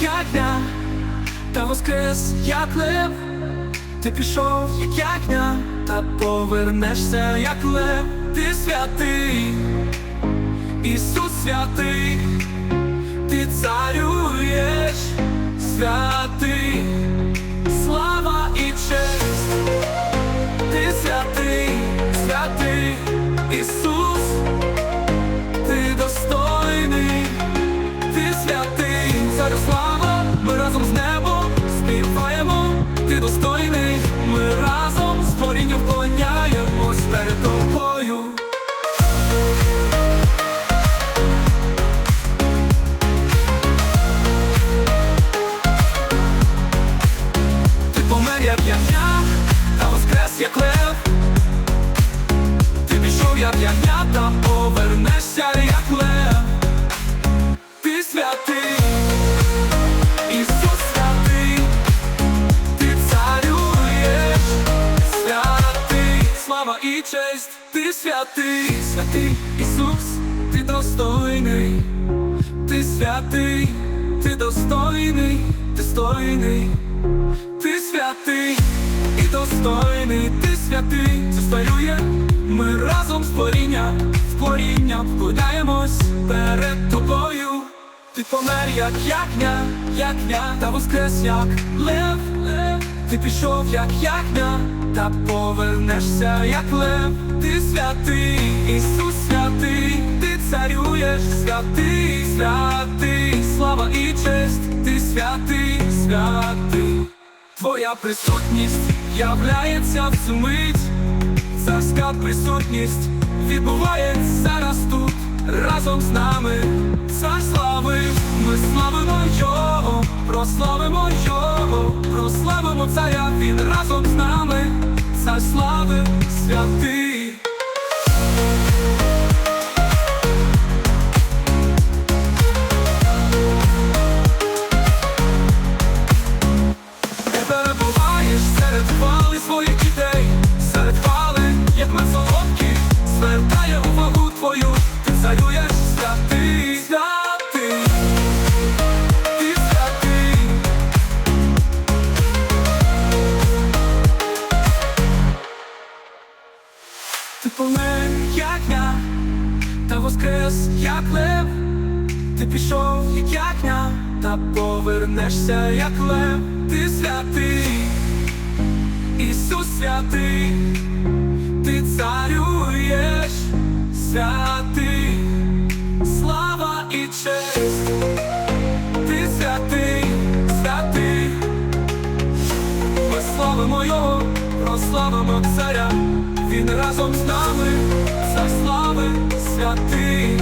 ягня, та воскрес, як лев, ти пішов, як ягня, та повернешся, як лев, ти святий, Ісус святий, ти царюєш, святий, ми разом з творінням вклоняємось перед тобою. Ти помер, як ягня, та воскрес, як лев. Ти пішов, як ягня, та повернешся, честь, ти святий, святий Ісус, ти достойний, ти святий, ти достойний, достойний, ти святий і достойний, ти святий, це створює, ми разом з творіння, з творінням вкладаємось перед тобою. Ти помер, як ягня, ягня, та воскрес, як лев. Ти пішов, як ягня, та повернешся, як лев. Ти святий, Ісус святий, ти царюєш, святий, святий, слава і честь, ти святий, святий. Твоя присутність являється в цю царська присутність відбувається зараз тут, разом з нами. Цар слави, ми славимо Його, прославимо царя, він разом з нами, цар слави, святий. Ти помер, як я, та воскрес, як лев. Ти пішов, як ягня, та повернешся, як лев, ти святий, Ісус святий, ти царюєш, святий, слава і честь, ти святий, святий, ми славимо Його, прославимо царя, разом з нами, за слави, святий.